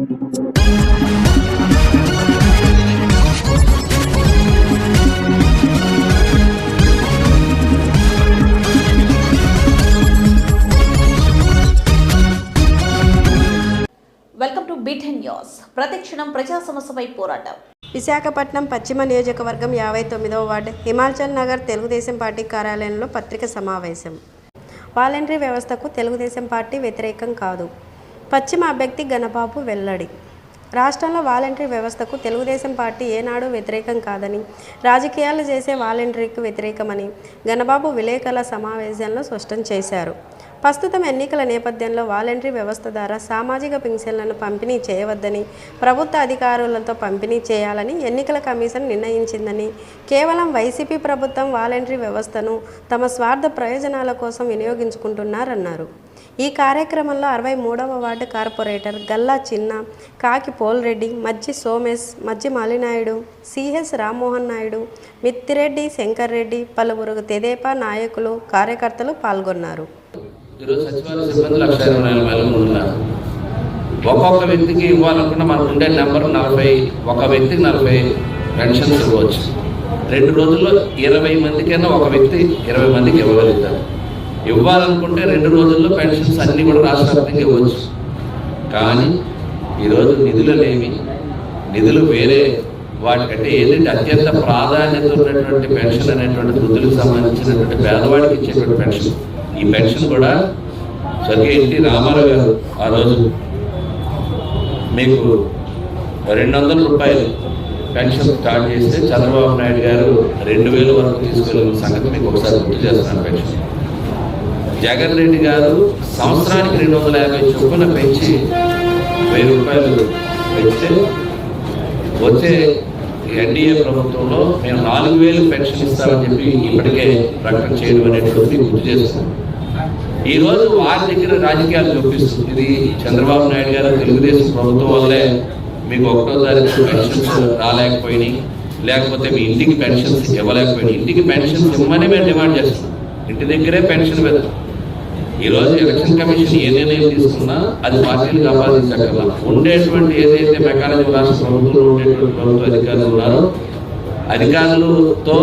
Welcome to beaten news ప్రతిక్షణం ప్రజా సమస్యపై పోరాటం. విశాఖపట్నం పశ్చిమ నియోజకవర్గం యాభై తొమ్మిదవ వార్డు హిమాచల్ నగర్ తెలుగుదేశం పార్టీ కార్యాలయంలో పత్రిక సమావేశం. వాలంటరీ వ్యవస్థకు తెలుగుదేశం పార్టీ వ్యతిరేకం కాదు. పశ్చిమ అభ్యర్థి గణబాబు వెల్లడి. రాష్ట్రంలో వాలంటరీ వ్యవస్థకు తెలుగుదేశం పార్టీ ఏనాడు వ్యతిరేకం కాదని రాజకీయాలు చేసే వాలంటరీకి వ్యతిరేకమని గణబాబు విలేకరుల సమావేశంలో స్పష్టం చేశారు. ప్రస్తుతం ఎన్నికల నేపథ్యంలో వాలంటరీ వ్యవస్థ ద్వారా సామాజిక పింఛన్లను పంపిణీ చేయవద్దని ప్రభుత్వ అధికారులతో పంపిణీ చేయాలని ఎన్నికల కమిషన్ నిర్ణయించిందని కేవలం వైసీపీ ప్రభుత్వం వాలంటరీ వ్యవస్థను తమ స్వార్థ ప్రయోజనాల కోసం వినియోగించుకుంటున్నారన్నారు. ఈ కార్యక్రమంలో అరవై మూడవ ward corporator Galla Chinna Kaki Polreddy Majji Somesh Majji Malinaidu CH Rammohan Naidu Mittireddy Shankar Reddy పలువురు తెదేపా నాయకులు కార్యకర్తలు పాల్గొన్నారు. ఈరోజు సచివాలయ సిబ్బంది లక్ష ఇరవై నాలుగు వేల మంది ఉన్నారు. ఒక్కొక్క వ్యక్తికి ఇవ్వాలనుకున్న మనకు ఉండే నెంబర్ నలభై ఒక వ్యక్తికి నలభై పెన్షన్స్ ఇవ్వచ్చు. రెండు రోజుల్లో ఇరవై మందికైనా ఒక వ్యక్తి ఇరవై మందికి ఇవ్వగలుగుతారు ఇవ్వాలనుకుంటే రెండు రోజుల్లో పెన్షన్స్ అన్నీ కూడా రాష్ట్ర వ్యాప్తంగా ఇవ్వచ్చు. కానీ ఈరోజు నిధులు లేవి నిధులు వేరే వాటికంటే ఏంటంటే అత్యంత ప్రాధాన్యత ఉన్నటువంటి పెన్షన్ అనేటువంటి వృద్ధులకు సంబంధించినటువంటి పేదవాడికి ఇచ్చేటువంటి పెన్షన్. ఈ పెన్షన్ కూడా స్వర్గీయ ఎన్టీ రామారావు గారు ఆ రోజు మీకు రెండు వందల రూపాయలు పెన్షన్ స్టార్ట్ చేస్తే చంద్రబాబు నాయుడు గారు రెండు వేల వరకు తీసుకెళ్ళిన సంగతి మీకు ఒకసారి గుర్తు చేస్తున్నాను పెన్షన్. జగన్ రెడ్డి గారు సంవత్సరానికి రెండు వందల యాభై చొప్పున పెంచి వెయ్యి రూపాయలు పెంచితే వచ్చే ఎన్డీఏ ప్రభుత్వంలో మేము నాలుగు వేలు పెన్షన్ ఇస్తామని చెప్పి ఇప్పటికే ప్రకటన చేయడం అనేటువంటి గుర్తు చేస్తున్నాం. ఈ రోజు వారి దగ్గర రాజకీయాలు చూపిస్తుంది. ఇది చంద్రబాబు నాయుడు గారు తెలుగుదేశం ప్రభుత్వం వల్లే మీకు ఒకటో తారీఖు పెన్షన్స్ రాలేకపోయినాయి. లేకపోతే మీ ఇంటికి పెన్షన్స్ ఇవ్వలేకపోయినాయి. ఇంటికి పెన్షన్స్ ఇవ్వమని మేము డిమాండ్ చేస్తున్నాం. ఇంటి దగ్గరే పెన్షన్ పెడతాం. ఈరోజు ఎలక్షన్ కమిషన్ ఏ నిర్ణయం తీసుకున్నా అది పార్టీలకు ఆపాదించగల ఉండేటువంటి ఏదైతే మెకానిజం రాష్ట్ర ప్రభుత్వంలో ఉండేటువంటి ప్రభుత్వ అధికారులు ఉన్నారో అధికారులతో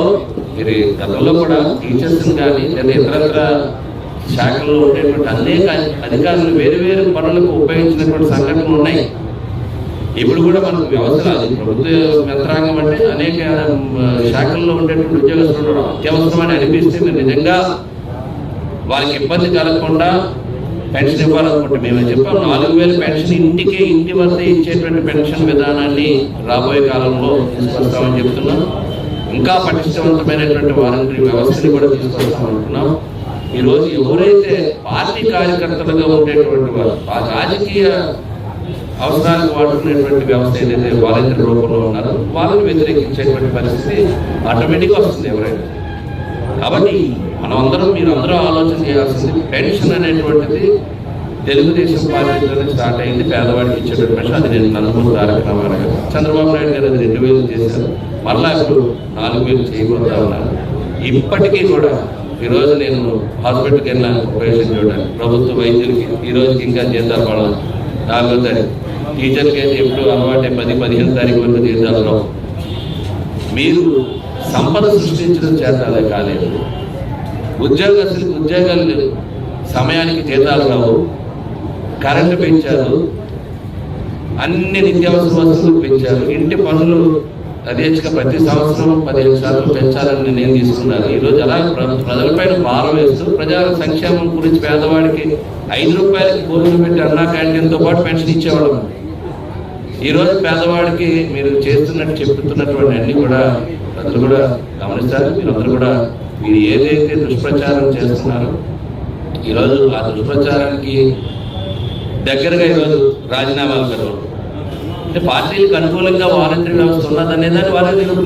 మీరు గతంలో కూడా టీచర్స్ కానీ లేదా ఇతరత్ర శాఖల్లో ఉండేటువంటి అనేక అధికారులు వేరు వేరు పనులకు ఉపయోగించినటువంటి సంఘటనలు ఉన్నాయి. ఇప్పుడు కూడా మనకు వ్యవస్థ ప్రభుత్వ యంత్రాంగం అంటే అనేక శాఖల్లో ఉండేటువంటి ఉద్యోగస్తులు అత్యవసరమని అనిపిస్తే నిజంగా వారికి ఇబ్బంది కలగకుండా పెన్షన్ ఇవ్వాలనుకుంటే మేము చెప్పాం. నాలుగు వేల పెన్షన్ ఇంటికే ఇంటి వద్ద ఇచ్చేటువంటి పెన్షన్ విధానాన్ని రాబోయే కాలంలో తీసుకొస్తామని చెప్తున్నాం. ఇంకా పటిష్టవంతమైనటువంటి వాలంటరీ వ్యవస్థని కూడా తీసుకొస్తామనుకున్నాం ఈరోజు ఎవరైతే పార్టీ కార్యకర్తలుగా ఉండేటువంటి వారు ఆ రాజకీయ అవసరాలకు వాడుకునేటువంటి వ్యవస్థ ఏదైతే వాలంటీర్ రూపంలో ఉన్నారో వాళ్ళని వ్యతిరేకించేటువంటి పరిస్థితి ఆటోమేటిక్గా వస్తుంది ఎవరైనా. కాబట్టి మనం అందరం మీరు అందరూ ఆలోచన చేయాల్సింది పెన్షన్ అనేటువంటిది తెలుగుదేశం పార్టీలోనే స్టార్ట్ అయింది పేదవాడికి ఇచ్చేట అది నేను నలుగురు తారక రామారావు చంద్రబాబు నాయుడు గారు అది రెండు వేలు చేశారు. మళ్ళా ఇప్పుడు నాలుగు వేలు చేయబోతా ఉన్నారు ఇప్పటికీ కూడా ఈరోజు నేను హాస్పిటల్కి వెళ్ళాను ఆపరేషన్ చూడడానికి. ప్రభుత్వ వైద్యులకి ఈ రోజుకి ఇంకా జీతాలు పడదు నాలుగో తారీఖు టీచర్కి అయితే ఎప్పుడు అలవాటే పది పదిహేను తారీఖు వరకు జీతాలు రావు. మీరు సంపద సృష్టించడం చేత కాలేదు. ఉద్యోగస్తులకు ఉద్యోగాలు లేవు సమయానికి జీతాలు రావు. కరెంటు పెంచారు. అన్ని నిత్యావసర వస్తువులు పెంచారు. ఇంటి పనులు యథేచ్ఛగా ప్రతి సంవత్సరం పదిహేను శాతం పెంచాలని నేను తీసుకున్నాను ఈరోజు అలా ప్రజలపైన భారం వేస్తూ ప్రజా సంక్షేమం గురించి పేదవాడికి ఐదు రూపాయలకి భోజనం పెట్టి అన్నా క్యాంటీన్తో పాటు పెన్షన్ ఇచ్చేవాళ్ళం. ఈరోజు పేదవాడికి మీరు చేస్తున్నట్టు చెప్తున్నటువంటి అన్ని కూడా ప్రజలు కూడా గమనిస్తారు. మీరు అందరూ కూడా మీరు ఏదైతే దుష్ప్రచారం చేస్తున్నారో ఈరోజు ఆ దుష్ప్రచారానికి దగ్గరగా ఈరోజు రాజీనామాలు జరగడం అంటే పార్టీలకు అనుకూలంగా వాలంటీర్ వ్యవస్థ ఉన్నదనేదాన్ని వాళ్ళకి